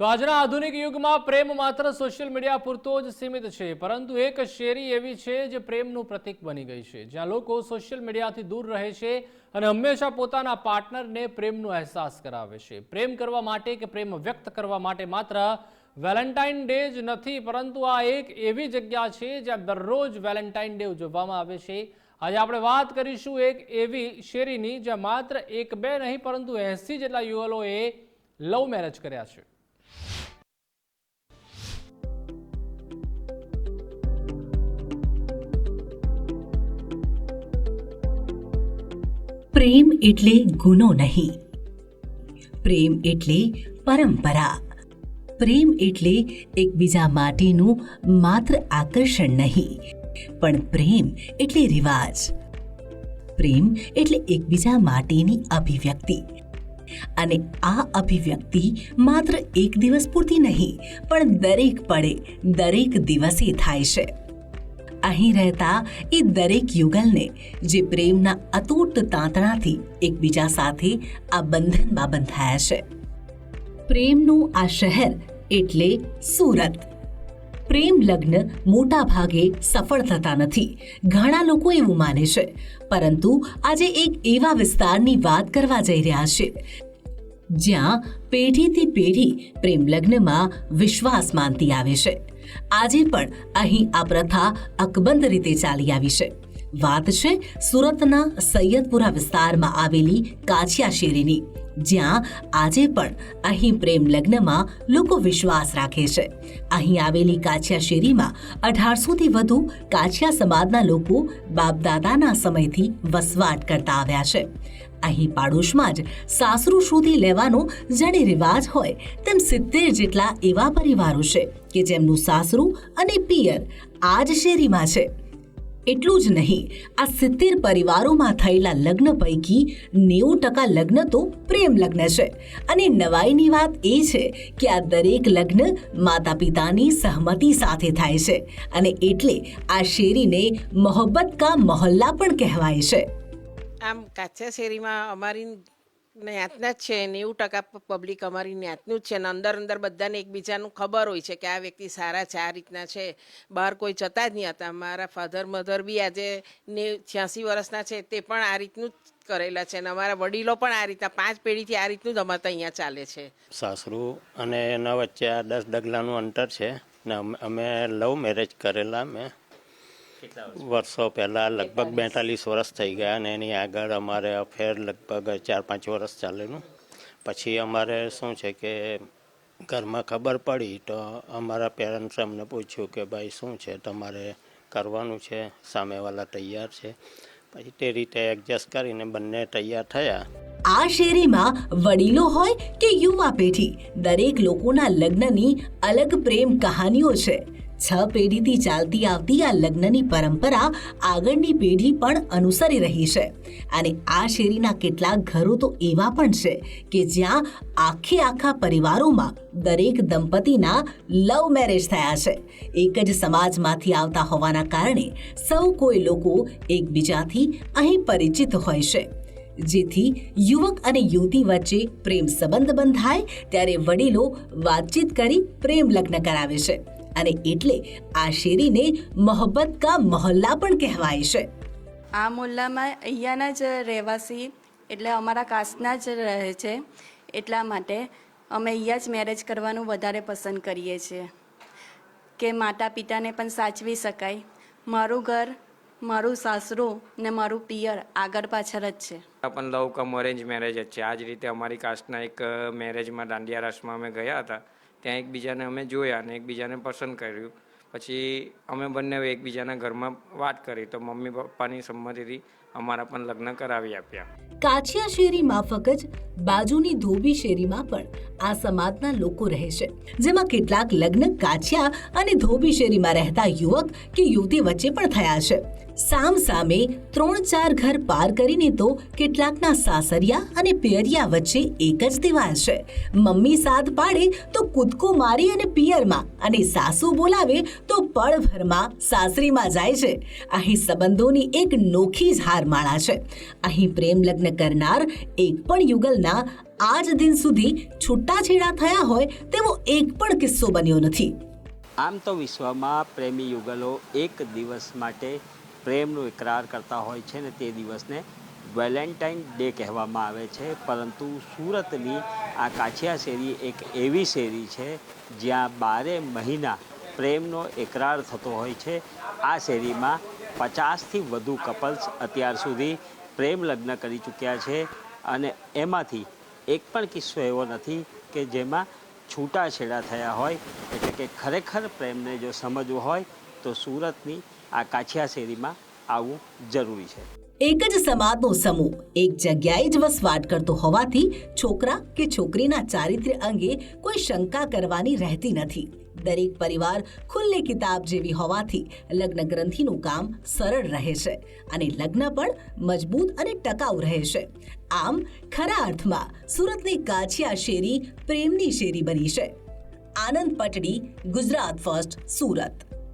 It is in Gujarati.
તો આજના આધુનિક યુગમાં પ્રેમ માત્ર સોશિયલ મીડિયા પૂરતો જ સીમિત છે, પરંતુ એક શેરી એવી છે જે પ્રેમનું પ્રતીક બની ગઈ છે. જ્યાં લોકો સોશિયલ મીડિયાથી દૂર રહે છે અને હંમેશા પોતાના પાર્ટનરને પ્રેમનો અહેસાસ કરાવે છે. પ્રેમ કરવા માટે કે પ્રેમ વ્યક્ત કરવા માટે માત્ર વેલેન્ટાઇન ડે જ નથી, પરંતુ આ એક એવી જગ્યા છે જ્યાં દરરોજ વેલેન્ટાઇન ડે ઉજવવામાં આવે છે. આજે આપણે વાત કરીશું એક એવી શેરીની જ્યાં માત્ર એક બે નહીં, પરંતુ એસી જેટલા યુવલોએ લવ મેરેજ કર્યા છે. પ્રેમ એટલે ગુનો નહીં. પ્રેમ એટલે પરંપરા. પ્રેમ એટલે એકબીજા માટેનું માત્ર આકર્ષણ નહીં, પણ પ્રેમ એટલે રિવાજ. પ્રેમ એટલે એકબીજા માટેની અભિવ્યક્તિ. અને આ અભિવ્યક્તિ માત્ર એક દિવસ પૂરતી નહીં, પણ દરેક પડે દરેક દિવસે થાય છે. અહીં રહેતા એ દરેક યુગલને, જે પ્રેમના અતૂટ તાંતણાથી એકબીજા સાથે આ બંધનમાં બંધાયા છે. પ્રેમનું આ શહેર એટલે સુરત. પ્રેમ લગ્ન મોટા ભાગે સફળ થતા નથી. ઘણા લોકો એવું માને છે. પરંતુ આજે એક એવા વિસ્તારની વાત કરવા જઈ રહ્યા છે જ્યાં પેઢીથી પેઢી પ્રેમ લગ્નમાં વિશ્વાસ માનતી આવે છે. આજે પણ અહીં આ પ્રથા અકબંધ રીતે ચાલી આવી છે. વાત છે સુરતના સૈયદપુરા વિસ્તારમાં આવેલી કાછિયા શેરીની, જ્યાં આજે પણ અહીં પ્રેમ લગ્નમાં લોકો વિશ્વાસ રાખે છે. અહીં આવેલી કાછિયા શેરીમાં અઢારસોથી વધુ કાછિયા સમાજના લોકો બાપદાદાના સમયથી વસવાટ કરતા આવ્યા છે. અહીં પાડોશમાં જ સાસરું શોધી લેવાનો જેને રિવાજ હોય તેમ સિત્તેર જેટલા એવા પરિવારો છે કે જેમનું સાસરું અને પિયર આ જ શેરીમાં છે. એટલું જ નહીં, આ સિત્તેર પરિવારોમાં થયેલા લગ્ન પૈકી નેવું ટકા લગ્ન તો પ્રેમ લગ્ન છે. અને નવાઈની વાત એ છે કે આ દરેક લગ્ન માતા પિતાની સહમતિ સાથે થાય છે. અને એટલે આ શેરીને મોહબ્બત કા મોહલ્લા પણ કહેવાય છે. આમ કાચા શેરીમાં અમારી ન્યાતના જ છે, નેવું ટકા પબ્લિક અમારી ન્યાતનું જ છે ને અંદર અંદર બધાને એકબીજાનું ખબર હોય છે કે આ વ્યક્તિ સારા છે, આ રીતના છે. બહાર કોઈ જતા જ નહીં હતા. મારા ફાધર મધર બી આજે ને છ્યાસી વર્ષના છે તે પણ આ રીતનું જ કરેલા છે અને અમારા વડીલો પણ આ રીતના પાંચ પેઢીથી આ રીતનું જ અમારે અહીંયા ચાલે છે. સાસરું અને એના વચ્ચે આ દસ ડગલાનું અંતર છે ને અમે- લવ મેરેજ કરેલા, મેં. વર્ષો પહેલાં લગભગ બેતાલીસ વર્ષ થઈ ગયા અને એની આગળ અમારે અફેર લગભગ ચાર પાંચ વર્ષ ચાલેલું. પછી અમારે શું છે કે ઘરમાં ખબર પડી તો અમારા પેરેન્ટ્સે અમને પૂછ્યું કે ભાઈ શું છે તમારે કરવાનું છે? સામેવાળા તૈયાર છે. પછી તે રીતે એડજસ્ટ કરીને બંને તૈયાર થયા. આ શેરીમાં વડીલો હોય કે યુવા પેઢી? દરેક લોકોના લગ્નની અલગ પ્રેમ કહાનીઓ છે. છ પેઢીથી ચાલતી આવતી આ લગ્નની પરંપરા આગળની પેઢી પણ અનુસરી રહી છે. અને આ શેરીના કેટલાક ઘરો તો એવા પણ છે કે જ્યાં આખે આખા પરિવારોમાં દરેક દંપતીના લવ મેરેજ થયા છે. એક જ સમાજમાંથી આવતા હોવાના કારણે સૌ કોઈ લોકો એકબીજાથી અહીં પરિચિત હોય છે. જેથી યુવક અને યુવતી વચ્ચે પ્રેમ સંબંધ બંધાય, ત્યારે વડીલો વાતચીત કરી પ્રેમ લગ્ન કરાવે છે. અને એટલે આ શેરીને મોહબ્બત કા મોહલ્લા પણ કહેવાય છે. આ મોહલ્લામાં અહીંયાના જ રહેવાસી એટલે અમારા કાસ્ટના જ રહે છે. એટલા માટે અમે અહીંયા જ મેરેજ કરવાનું વધારે પસંદ કરીએ છીએ. કે માતા પિતાને પણ સાચવી શકાય. મારું ઘર મારું સાસરું ને મારું પિયર આગળ પાછળ જ છે. પણ લવ કમ અરેન્જ મેરેજ જ છે. આ જ રીતે અમારી કાસ્ટના એક મેરેજમાં દાંડિયા રાસમાં અમે ગયા હતા. ત્યાં એકબીજાને અમે જોયા અને એકબીજાને પસંદ કર્યું. પછી અમે બંને એકબીજાના ઘરમાં વાત કરી તો મમ્મી પપ્પાની સંમતિથી અમારા પણ લગ્ન કરાવી આપ્યા. કાછિયા શેરી માફક જ બાજુની ધોબી શેરીમાં પણ આ સમાજના લોકો રહે છે. જેમાં કેટલાક લગ્ન કાછિયા અને ધોબી શેરીમાં રહેતા યુવક કે યુવતી વચ્ચે પણ થયા છે. સામ સામે ત્રણ ચાર ઘર પાર કરીને તો કેટલાકના સાસરિયા અને પિયરિયા વચ્ચે એક જ દિવાલ છે. મમ્મી સાથ પાડે તો કૂદકો મારી અને પિયરમાં અને સાસુ બોલાવે તો પળભરમાં સાસરીમાં જાય છે. અહીં સંબંધોની એક નોખી જ હારમાળા છે. અહીં પ્રેમ લગ્ન કરનાર એક પણ યુગલના આજ દિન સુધી છૂટાછેડા થયા હોય તેવો એક પણ કિસ્સો બન્યો નથી. આમ તો વિશ્વમાં પ્રેમી યુગલો એક દિવસ માટે પ્રેમનો ઇકરાર કરતા હોય છે ને તે દિવસને વેલેન્ટાઇન ડે કહેવામાં આવે છે. પરંતુ સુરતની આ કાછિયા શેરી એક એવી શેરી છે જ્યાં બારે મહિના પ્રેમનો એકરાર થતો હોય છે. આ શેરીમાં પચાસથી વધુ કપલ્સ અત્યાર સુધી પ્રેમ લગ્ન કરી ચૂક્યા છે અને એમાંથી એક પણ કિસ્સો એવો નથી કે જેમાં છૂટાછેડા થયા હોય. એટલે કે ખરેખર પ્રેમને જો સમજવું હોય તો સુરતની આ કાછિયા શેરીમાં આવવું જરૂરી છે. એક જ સમાજનો સમૂહ, એક જગ્યાએ જ વસવાટ કરતો હોવાથી છોકરા કે છોકરીના ચારિત્ર્ય અંગે કોઈ શંકા કરવાની રહેતી નથી. દરેક પરિવાર ખુલ્લી કિતાબ જેવી હોવાથી લગ્ન ગ્રંથિનું કામ સરળ રહે છે અને લગ્ન પણ મજબૂત અને ટકાઉ રહે છે. આમ, ખરા અર્થમાં સુરતની કાછિયા શેરી પ્રેમની શેરી બની છે. આનંદ પટડી, ગુજરાત ફર્સ્ટ, સુરત.